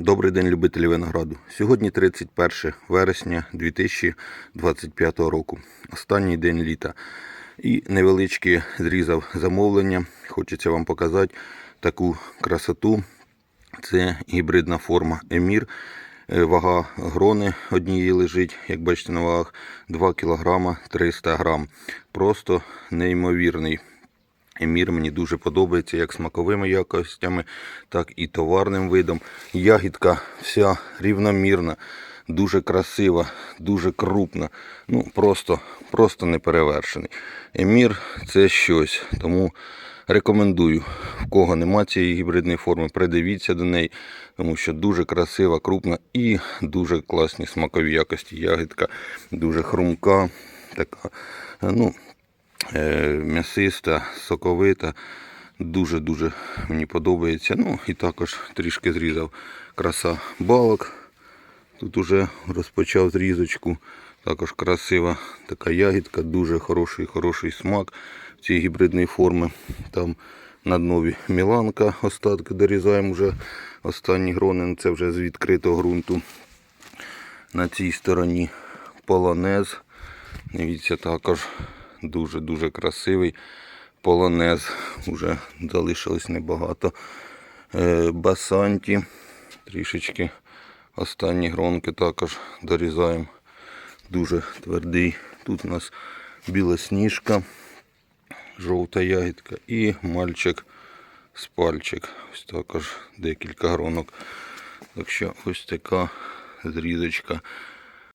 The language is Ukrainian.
Добрий день, любителі винограду. Сьогодні 31 вересня 2025 року. Останній день літа. І невеличке зрізав замовлення. Хочеться вам показати таку красоту. Це гібридна форма Емір. Е, Вага грони однієї лежить, як бачите на вагах, 2 кг 300 грам. Просто неймовірний. Емір мені дуже подобається як смаковими якостями, так і товарним видом. Ягідка вся рівномірна, дуже красива, дуже крупна. Ну, просто, просто неперевершений. Емір це щось. Тому рекомендую, в кого нема цієї гібридної форми, придивіться до неї, тому що дуже красива, крупна і дуже класні смакові якості. Ягідка дуже хрумка, така. ну, м'ясиста, соковита. Дуже-дуже мені подобається. Ну і також трішки зрізав краса балок. Тут уже розпочав зрізочку. Також красива така ягідка, дуже хороший, хороший смак цієї гібридної форми. Там на днові Міланка, остатки дорізаємо вже останні грони. Ну, Це вже з відкритого ґрунту. На цій стороні полонез. Дивіться, також дуже-дуже красивий полонез. Уже залишилось небагато. Е, Басанті. Трішечки останні гронки також дорізаємо. Дуже твердий. Тут у нас білосніжка, жовта ягідка і мальчик з пальчик. Ось також декілька гронок. Так що ось така зрізочка